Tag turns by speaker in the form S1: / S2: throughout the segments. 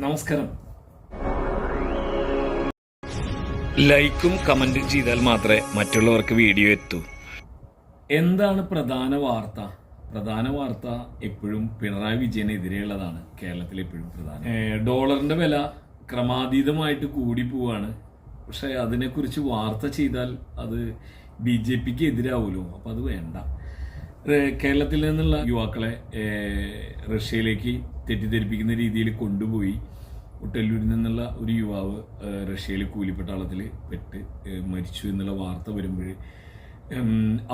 S1: നമസ്കാരം. ലൈക്കും കമന്റും ചെയ്താൽ മാത്രമേ മറ്റുള്ളവർക്ക് വീഡിയോ എത്തൂ. എന്താണ് പ്രധാന വാർത്ത? പ്രധാന വാർത്ത എപ്പോഴും പിണറായി വിജയനെതിരെയുള്ളതാണ്. കേരളത്തിൽ എപ്പോഴും പ്രധാന. ഡോളറിന്റെ വില ക്രമാതീതമായിട്ട് കൂടി പോവാണ്. പക്ഷെ അതിനെക്കുറിച്ച് വാർത്ത ചെയ്താൽ അത് ബി ജെ പിക്ക് എതിരാവുമല്ലോ അപ്പം അത് വേണ്ട. കേരളത്തിൽ നിന്നുള്ള യുവാക്കളെ റഷ്യയിലേക്ക് തെറ്റിദ്ധരിപ്പിക്കുന്ന രീതിയിൽ കൊണ്ടുപോയി. ഒട്ടല്ലൂരിൽ നിന്നുള്ള ഒരു യുവാവ് റഷ്യയിൽ കൂലിപ്പട്ടാളത്തിൽ പെട്ട് മരിച്ചു എന്നുള്ള വാർത്ത വരുമ്പോൾ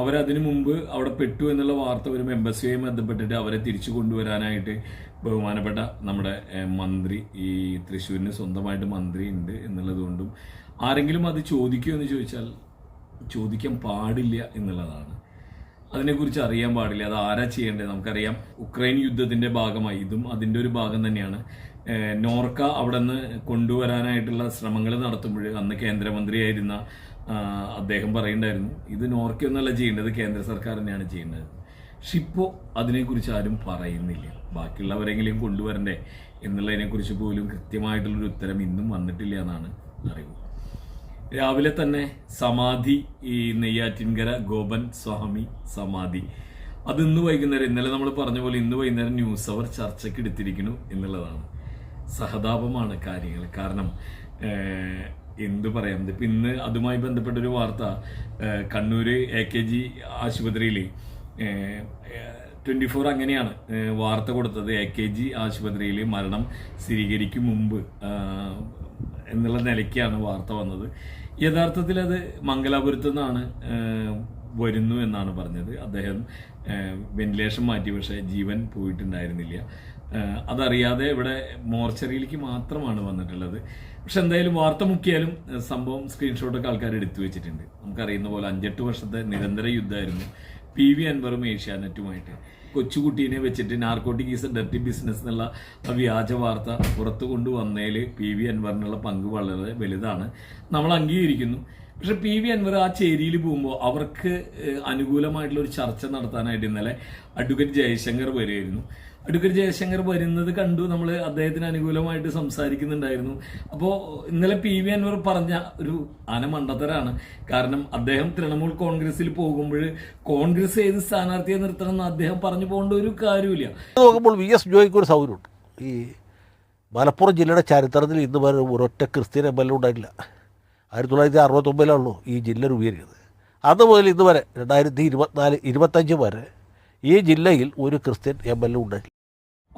S1: അവരതിനു മുമ്പ് അവിടെ പെട്ടു എന്നുള്ള വാർത്ത വരുമ്പോൾ എംബസിയുമായി ബന്ധപ്പെട്ടിട്ട് അവരെ തിരിച്ചു കൊണ്ടുവരാനായിട്ട് ബഹുമാനപ്പെട്ട നമ്മുടെ മന്ത്രി ഈ തൃശ്ശൂരിന് സ്വന്തമായിട്ട് മന്ത്രി ഉണ്ട് എന്നുള്ളതുകൊണ്ടും ആരെങ്കിലും അത് ചോദിക്കുമോ എന്ന് ചോദിച്ചാൽ ചോദിക്കാൻ പാടില്ല എന്നുള്ളതാണ്. അതിനെക്കുറിച്ച് അറിയാൻ പാടില്ല. അത് ആരാ ചെയ്യേണ്ടത് നമുക്കറിയാം. ഉക്രൈൻ യുദ്ധത്തിന്റെ ഭാഗമായി. ഇതും അതിന്റെ ഒരു ഭാഗം തന്നെയാണ്. നോർക്ക അവിടെ നിന്ന് കൊണ്ടുവരാനായിട്ടുള്ള ശ്രമങ്ങൾ നടത്തുമ്പോൾ അന്ന് കേന്ദ്രമന്ത്രിയായിരുന്ന അദ്ദേഹം പറയുണ്ടായിരുന്നു ഇത് നോർക്കയൊന്നല്ല ചെയ്യേണ്ടത് കേന്ദ്ര സർക്കാർ തന്നെയാണ് ചെയ്യേണ്ടത്. പക്ഷെ ഇപ്പോൾ അതിനെക്കുറിച്ച് ആരും പറയുന്നില്ല. ബാക്കിയുള്ളവരെങ്കിലും കൊണ്ടുവരണ്ടേ? എന്നുള്ളതിനെക്കുറിച്ച് പോലും കൃത്യമായിട്ടുള്ളൊരു ഉത്തരം ഇന്നും വന്നിട്ടില്ല എന്നാണ് അറിവ്. രാവിലെ തന്നെ സമാധി ഈ നെയ്യാറ്റിൻകര ഗോപൻ സ്വാമി സമാധി. അത് ഇന്ന് വൈകുന്നേരം ഇന്നലെ നമ്മൾ പറഞ്ഞ പോലെ ഇന്ന് വൈകുന്നേരം ന്യൂസ് അവർ ചർച്ചയ്ക്ക് എടുത്തിരിക്കുന്നു എന്നുള്ളതാണ്. സഹതാപമാണ് കാര്യങ്ങൾ. കാരണം എന്തു പറയാം? ഇപ്പം ഇന്ന് അതുമായി ബന്ധപ്പെട്ട ഒരു വാർത്ത കണ്ണൂർ എ കെ ജി ആശുപത്രിയിൽ ട്വന്റി ഫോർ അങ്ങനെയാണ് വാർത്ത കൊടുത്തത് എ കെ ജി ആശുപത്രിയിൽ മരണം സ്ഥിരീകരിക്കും മുമ്പ് എന്നുള്ള നിലയ്ക്കാണ് വാർത്ത വന്നത്. യഥാർത്ഥത്തിൽ അത് മംഗലാപുരത്തു നിന്നാണ് വരുന്നു എന്നാണ് പറഞ്ഞത്. അദ്ദേഹം വെന്റിലേഷൻ മാറ്റി പക്ഷേ ജീവൻ പോയിട്ടുണ്ടായിരുന്നില്ല. അതറിയാതെ ഇവിടെ മോർച്ചറിയിലേക്ക് മാത്രമാണ് വന്നിട്ടുള്ളത്. പക്ഷെ എന്തായാലും വാർത്ത മുക്കിയാലും സംഭവം സ്ക്രീൻഷോട്ടൊക്കെ ആൾക്കാർ എടുത്തു വെച്ചിട്ടുണ്ട്. നമുക്കറിയുന്ന പോലെ അഞ്ചെട്ട് വർഷത്തെ നിരന്തര യുദ്ധമായിരുന്നു പി വി അൻവറും ഏഷ്യാനെറ്റുമായിട്ട്. കൊച്ചുകുട്ടീനെ വെച്ചിട്ട് നാർക്കോട്ടിക് ഈസ് ഡർട്ടി ബിസിനസ് എന്നുള്ള ആ വ്യാജ വാർത്ത പുറത്തു കൊണ്ടുവന്നതിൽ പി വി അൻവറിനുള്ള പങ്ക് വളരെ വലുതാണ്. നമ്മൾ അംഗീകരിക്കുന്നു. പക്ഷെ പി വി അൻവർ ആ ചേരിയിൽ പോകുമ്പോൾ അവർക്ക് അനുകൂലമായിട്ടുള്ള ഒരു ചർച്ച നടത്താനായിട്ട് ഇന്നലെ അഡ്വക്കേറ്റ് ജയശങ്കർ വരുമായിരുന്നു അഡ്വക്കേറ്റ് ജയശങ്കർ വരുന്നത് കണ്ടു. നമ്മൾ അദ്ദേഹത്തിന് അനുകൂലമായിട്ട് സംസാരിക്കുന്നുണ്ടായിരുന്നു. അപ്പോൾ ഇന്നലെ പി വി അൻവർ പറഞ്ഞ ഒരു ആനമണ്ടത്തരാണ്. കാരണം അദ്ദേഹം തൃണമൂൽ കോൺഗ്രസിൽ പോകുമ്പോൾ കോൺഗ്രസ് ഏത് സ്ഥാനാർത്ഥിയെ നിർത്തണം എന്ന് അദ്ദേഹം പറഞ്ഞു പോകേണ്ട ഒരു കാര്യമില്ല
S2: നോക്കുമ്പോൾ വി എസ് ജോയ്ക്ക് ഒരു സൗകര്യമുണ്ട്. ഈ മലപ്പുറം ജില്ലയുടെ ചരിത്രത്തിൽ ഇന്ന് വരെ ഒരൊറ്റ ക്രിസ്ത്യൻ എം എൽ എ ഉണ്ടായിട്ടില്ല. ആയിരത്തി തൊള്ളായിരത്തി അറുപത്തൊമ്പതിലാണല്ലോ ഈ ജില്ല രൂപീകരിക്കുന്നത്. അന്ന് മുതൽ ഇന്ന് വരെ രണ്ടായിരത്തി ഇരുപത്തിനാല് ഇരുപത്തഞ്ച് വരെ ഈ ജില്ലയിൽ ഒരു ക്രിസ്ത്യൻ എം എൽ എ ഉണ്ടായിട്ടില്ല.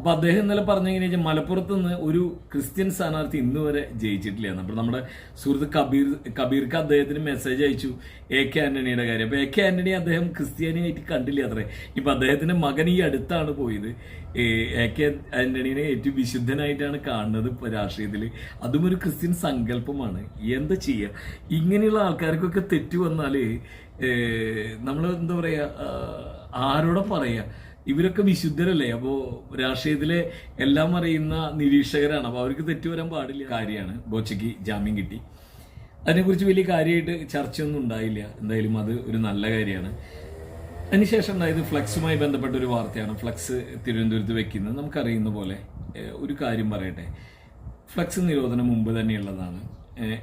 S1: അപ്പൊ അദ്ദേഹം ഇന്നലെ പറഞ്ഞെങ്ങനെ വെച്ചാൽ മലപ്പുറത്ത് നിന്ന് ഒരു ക്രിസ്ത്യൻ സ്ഥാനാർത്ഥി ഇന്ന് വരെ ജയിച്ചിട്ടില്ല. അപ്പോൾ നമ്മുടെ സുഹൃത്ത് കബീർ കബീർക്ക് അദ്ദേഹത്തിന് മെസ്സേജ് അയച്ചു എ കെ ആന്റണിയുടെ കാര്യം. അപ്പൊ എ കെ ആന്റണി അദ്ദേഹം ക്രിസ്ത്യാനിയായിട്ട് കണ്ടില്ല അത്രേ. ഇപ്പൊ അദ്ദേഹത്തിന്റെ മകൻ ഈ അടുത്താണ് പോയത്. എ കെ ആന്റണീനെ ഏറ്റവും വിശുദ്ധനായിട്ടാണ് കാണുന്നത് ഇപ്പൊ രാഷ്ട്രീയത്തിൽ അതും ഒരു ക്രിസ്ത്യൻ സങ്കല്പമാണ്. എന്താ ചെയ്യുക ഇങ്ങനെയുള്ള ആൾക്കാർക്കൊക്കെ തെറ്റു വന്നാൽ നമ്മൾ എന്താ പറയാ ആരോടെ പറയാ? ഇവരൊക്കെ വിശുദ്ധരല്ലേ? അപ്പോ രാഷ്ട്രീയത്തിലെ എല്ലാം അറിയുന്ന നിരീക്ഷകരാണ്. അപ്പോൾ അവർക്ക് തെറ്റു വരാൻ പാടില്ല. കാര്യമാണ്. ബോച്ചയ്ക്ക് ജാമ്യം കിട്ടി. അതിനെക്കുറിച്ച് വലിയ കാര്യമായിട്ട് ചർച്ചയൊന്നും ഉണ്ടായില്ല. എന്തായാലും അത് ഒരു നല്ല കാര്യമാണ്. അതിനുശേഷം ഉണ്ടായത് ഫ്ലക്സുമായി ബന്ധപ്പെട്ട ഒരു വാർത്തയാണ് ഫ്ലക്സ് തിരുവനന്തപുരത്ത് വെക്കുന്നത്. നമുക്കറിയുന്ന പോലെ ഒരു കാര്യം പറയട്ടെ. ഫ്ലക്സ് നിരോധനം മുമ്പ് തന്നെയുള്ളതാണ്.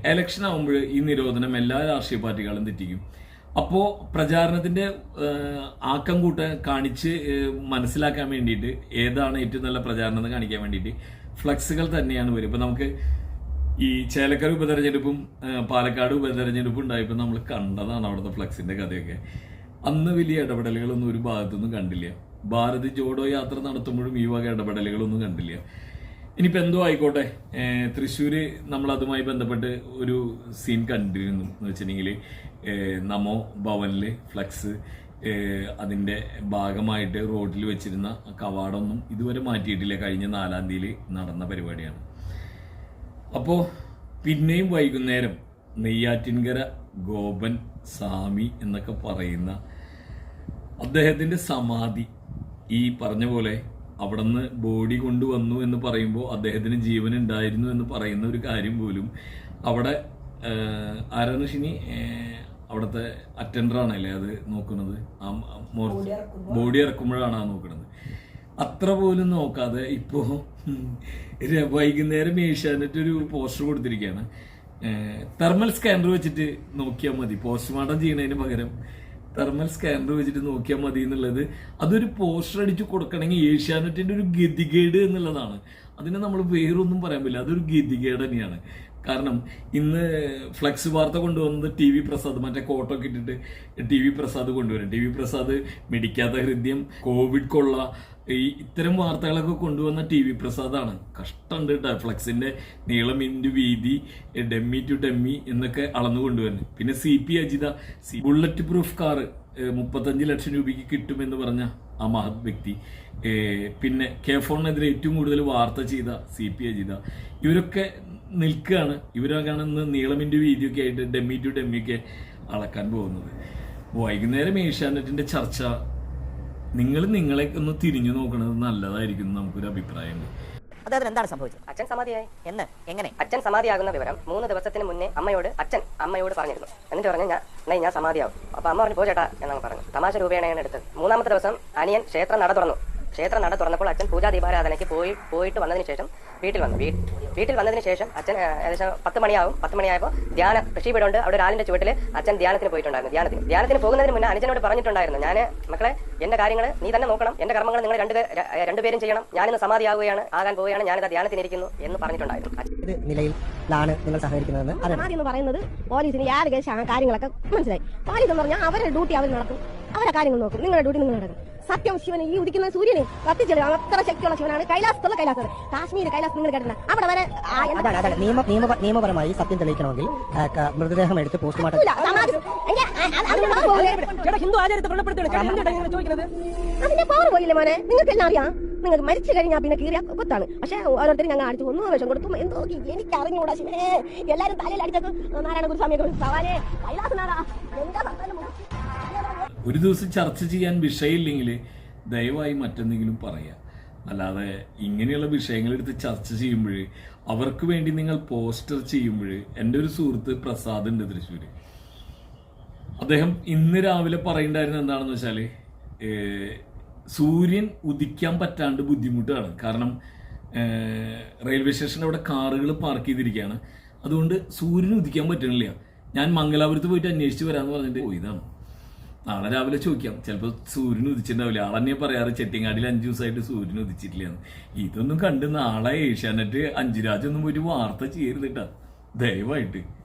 S1: എലക്ഷൻ ആകുമ്പോൾ ഈ നിരോധനം എല്ലാ രാഷ്ട്രീയ പാർട്ടികളും തെറ്റിക്കും. അപ്പോൾ പ്രചാരണത്തിന്റെ ആക്കം കൂട്ട കാണിച്ച് മനസ്സിലാക്കാൻ വേണ്ടിയിട്ട് ഏതാണ് ഏറ്റവും നല്ല പ്രചാരണം എന്ന് കാണിക്കാൻ വേണ്ടിയിട്ട് ഫ്ലക്സുകൾ തന്നെയാണ് വരും ഇപ്പൊ നമുക്ക് ഈ ചേലക്കര ഉപതെരഞ്ഞെടുപ്പും പാലക്കാട് ഉപതെരഞ്ഞെടുപ്പും ഉണ്ടായപ്പോൾ നമ്മൾ കണ്ടതാണ് അവിടുത്തെ ഫ്ലക്സിന്റെ കഥയൊക്കെ. അന്ന് വലിയ ഇടപെടലുകളൊന്നും ഒരു ഭാഗത്തുനിന്നും കണ്ടില്ല. ഭാരത് ജോഡോ യാത്ര നടത്തുമ്പോഴും ഈ വക ഇടപെടലുകളൊന്നും കണ്ടില്ല. ഇനിയിപ്പോൾ എന്തോ ആയിക്കോട്ടെ തൃശ്ശൂർ നമ്മൾ അതുമായി ബന്ധപ്പെട്ട് ഒരു സീൻ കണ്ടിരുന്നു എന്ന് വെച്ചിട്ടുണ്ടെങ്കിൽ നമോ ഭവനിൽ ഫ്ലക്സ് അതിന്റെ ഭാഗമായിട്ട് റോഡിൽ വെച്ചിരുന്ന കവാടമൊന്നും ഇതുവരെ മാറ്റിയിട്ടില്ല. കഴിഞ്ഞ നാലാം തീയതി നടന്ന പരിപാടിയാണ്. അപ്പോൾ പിന്നെയും വൈകുന്നേരം നെയ്യാറ്റിൻകര ഗോപൻ സ്വാമി എന്നൊക്കെ പറയുന്ന അദ്ദേഹത്തിന്റെ സമാധി ഈ പറഞ്ഞ പോലെ അവിടുന്ന് ബോഡി കൊണ്ടുവന്നു എന്ന് പറയുമ്പോൾ അദ്ദേഹത്തിന് ജീവൻ ഉണ്ടായിരുന്നു എന്ന് പറയുന്ന ഒരു കാര്യം പോലും അവിടെ ആരാണ് ഏഹ്, അവിടുത്തെ അറ്റൻഡർ ആണല്ലേ അത് നോക്കുന്നത്? ആ ബോഡി ഇറക്കുമ്പോഴാണ് ആ നോക്കുന്നത് അത്ര പോലും നോക്കാതെ ഇപ്പോ ഉം. ര- വൈകുന്നേരം ഏഷ്യാനെറ്റ് ഒരു പോസ്റ്റർ കൊടുത്തിരിക്കുകയാണ്. തെർമൽ സ്കാനർ വെച്ചിട്ട് നോക്കിയാൽ മതി. പോസ്റ്റ്മോർട്ടം ചെയ്യുന്നതിന് പകരം തെർമൽ സ്കാനർ വെച്ചിട്ട് നോക്കിയാൽ മതി എന്നുള്ളത് അതൊരു പോസ്റ്റർ അടിച്ച് കൊടുക്കണമെങ്കിൽ ഏഷ്യാനെറ്റിന്റെ ഒരു ഗതികേട് എന്നുള്ളതാണ്. അതിനെ നമ്മൾ വേറൊന്നും പറയാൻ പറ്റില്ല. അതൊരു ഗതികേട് തന്നെയാണ്. കാരണം ഇന്ന് ഫ്ലെക്സ് വാർത്ത കൊണ്ടുവന്നത് ടി വി പ്രസാദ് മറ്റേ കോട്ടൊക്കെ ഇട്ടിട്ട് ടി വി പ്രസാദ് കൊണ്ടുവരും. ടി വി പ്രസാദ് മിടിക്കാത്ത ഹൃദയം കോവിഡ് കൊള്ള ഈ ഇത്തരം വാർത്തകളൊക്കെ കൊണ്ടുവന്ന ടി വി പ്രസാദാണ്. കഷ്ടമുണ്ട് കേട്ടോ ഫ്ലക്സിന്റെ നീളം ഇന്റു വീതി ഡെമ്മി ടു ഡെമ്മി എന്നൊക്കെ അളന്നു കൊണ്ടുവരുന്നത്. പിന്നെ C P Ajitha bullet proof car മുപ്പത്തഞ്ച് ലക്ഷം രൂപയ്ക്ക് കിട്ടുമെന്ന് പറഞ്ഞ ആ മഹത് വ്യക്തി. പിന്നെ കെ ഫോണിനെതിരെ ഏറ്റവും കൂടുതൽ വാർത്ത ചെയ്ത സി പി ഐ ചെയ്ത ഇവരൊക്കെ നിൽക്കുകയാണ് ഇവരൊക്കെയാണ് ഇന്ന് നീളമിന്റെ വീതിയൊക്കെ ആയിട്ട് ഡെമ്മി ടു ഡെമ്മിയൊക്കെ അളക്കാൻ പോകുന്നത്. വൈകുന്നേരം ഏഷ്യാനെറ്റിന്റെ ചർച്ച. നിങ്ങൾ നിങ്ങളെ ഒന്ന് തിരിഞ്ഞു നോക്കുന്നത് നല്ലതായിരിക്കും നമുക്കൊരു അഭിപ്രായമുണ്ട്.
S3: അദ്ദേഹത്തിന് എന്താണ് സംഭവിച്ചത്?
S4: അച്ഛൻ സമാധിയായി.
S3: എന്ന്? എങ്ങനെ?
S4: അച്ഛൻ സമാധിയാകുന്ന വിവരം മൂന്ന് ദിവസത്തിന് മുന്നേ അമ്മയോട് അച്ഛൻ അമ്മയോട് പറഞ്ഞിരുന്നു. എന്നിട്ട് പറഞ്ഞു ഞാൻ "നേ, ഞാൻ സമാധിയാവും. അപ്പൊ അമ്മ പറഞ്ഞു പോ ചേട്ടാ എന്നങ്ങ് പറഞ്ഞു തമാശ രൂപേണയാണ് എടുത്തത്. മൂന്നാമത്തെ ദിവസം അനിയൻ ക്ഷേത്രം നട തുറന്നു. ക്ഷേത്രം നട തുറന്നപ്പോൾ അച്ഛൻ പൂജാ ദീപാരാധനയ്ക്ക് പോയി പോയിട്ട് വന്നതിന് ശേഷം വീട്ടിൽ വന്നു. വീ- വീട്ടിൽ വന്നതിന് ശേഷം അച്ഛൻ ഏകദേശം പത്ത് മണിയാവും. പത്ത് മണിയായപ്പോൾ ധ്യാന കൃഷിപ്പെടുണ്ട് അവിടെ ഒരാളിന്റെ ചുവട്ടിൽ അച്ഛൻ ധ്യാനത്തിന് പോയിട്ടുണ്ടായിരുന്നു. ധ്യാനത്തിന് ധ്യാനത്തിന് പോകുന്നതിന് മുന്നേ അനുജനോട് പറഞ്ഞിട്ടുണ്ടായിരുന്നു. ഞാൻ മക്കളെ എന്റെ കാര്യങ്ങൾ നീ തന്നെ നോക്കണം. എന്റെ കർമ്മങ്ങൾ നിങ്ങൾ രണ്ട് രണ്ടുപേരും ചെയ്യണം. ഞാനിന്ന് സമാധിയാവുകയാണ്. ആകാൻ പോവുകയാണ്. ഞാനിത് ധ്യാനത്തിനിരിക്കുന്നു എന്ന് പറഞ്ഞിട്ടുണ്ടായിരുന്നു.
S3: നിങ്ങൾ സഹകരിക്കുന്നതെന്ന് അറിയണം.
S5: ആദ്യം എന്ന് പറയുന്നത് പോലീസിന് യാതൊരു കാര്യങ്ങളൊക്കെ മനസ്സിലായി. പോലീസ് എന്ന് പറഞ്ഞാൽ അവരുടെ ഡ്യൂട്ടി അവർ നടക്കും അവരുടെ കാര്യങ്ങൾ നോക്കും. നിങ്ങളുടെ ഡ്യൂട്ടി നിങ്ങൾ നടക്കും. സത്യം ശിവന് ഈ ഉദിക്കുന്ന സൂര്യനെ കത്തിച്ചെടുക്കാം അത്ര ശക്തിയുള്ള ശിവനാണ് കൈലാസത്തുള്ള കൈലാസം കാശ്മീർ കൈലാസം നിങ്ങൾ കേട്ടില്ല അവിടെ വരെ
S3: നിയമപരമായി സത്യം തെളിയിക്കണമെങ്കിൽ മൃതദേഹം എടുത്ത് പോസ്റ്റ്മോർട്ടം? ഹിന്ദു ആചാരത്തെ
S5: അതിന്റെ പവർ പോയില്ലേ മോനെ? നിങ്ങൾക്കെല്ലാം അറിയാം? നിങ്ങൾ മരിച്ചു കഴിഞ്ഞാൽ പിന്നെ കീറിയ കൊത്താണ്. പക്ഷേ ഓരോരുത്തരും ഞങ്ങൾ അടിച്ചു ഒന്നും വേഷം കൊടുത്തു. എന്തോ എനിക്ക് അറിഞ്ഞൂടാ ശിവനെ. എല്ലാരും തലയിൽ അടിച്ചത് നാരായണ ഗുരുസ്വാമിയെ സവാനെ സത്യം
S1: ഒരു ദിവസം ചർച്ച ചെയ്യാൻ വിഷയമില്ലെങ്കിൽ ദയവായി മറ്റെന്തെങ്കിലും പറയാം. അല്ലാതെ ഇങ്ങനെയുള്ള വിഷയങ്ങളെടുത്ത് ചർച്ച ചെയ്യുമ്പോൾ അവർക്ക് വേണ്ടി നിങ്ങൾ പോസ്റ്റർ ചെയ്യുമ്പോൾ എന്റെ ഒരു സുഹൃത്ത് പ്രസാദ് ഉണ്ട് തൃശ്ശൂര്. അദ്ദേഹം ഇന്ന് രാവിലെ പറയണ്ടായിരുന്നത് എന്താണെന്ന് വെച്ചാൽ സൂര്യൻ ഉദിക്കാൻ പറ്റാണ്ട് ബുദ്ധിമുട്ടാണ്. കാരണം റെയിൽവേ സ്റ്റേഷന്റെ അവിടെ കാറുകൾ പാർക്ക് ചെയ്തിരിക്കുകയാണ്. അതുകൊണ്ട് സൂര്യൻ ഉദിക്കാൻ പറ്റണില്ല. ഞാൻ മംഗലാപുരത്ത് പോയിട്ട് അന്വേഷിച്ച് വരാമെന്ന് പറഞ്ഞിട്ട് ഓ ഇതാണ് നാളെ രാവിലെ ചോദിക്കാം. ചിലപ്പോൾ സൂര്യൻ ഉദിച്ചിട്ടുണ്ടാവില്ല? ആളെന്നെ പറയാറ് ചെട്ടിങ്ങാടിയിൽ അഞ്ചു ദിവസമായിട്ട് സൂര്യൻ ഉദിച്ചിട്ടില്ലെന്ന്. ഇതൊന്നും കണ്ട് നാളെ ഏഷ്യാനെറ്റ് അഞ്ചുരാജൊന്നും ഒരു വാർത്ത ചെയ്യരുത് കേട്ടാ. ദയവായിട്ട്.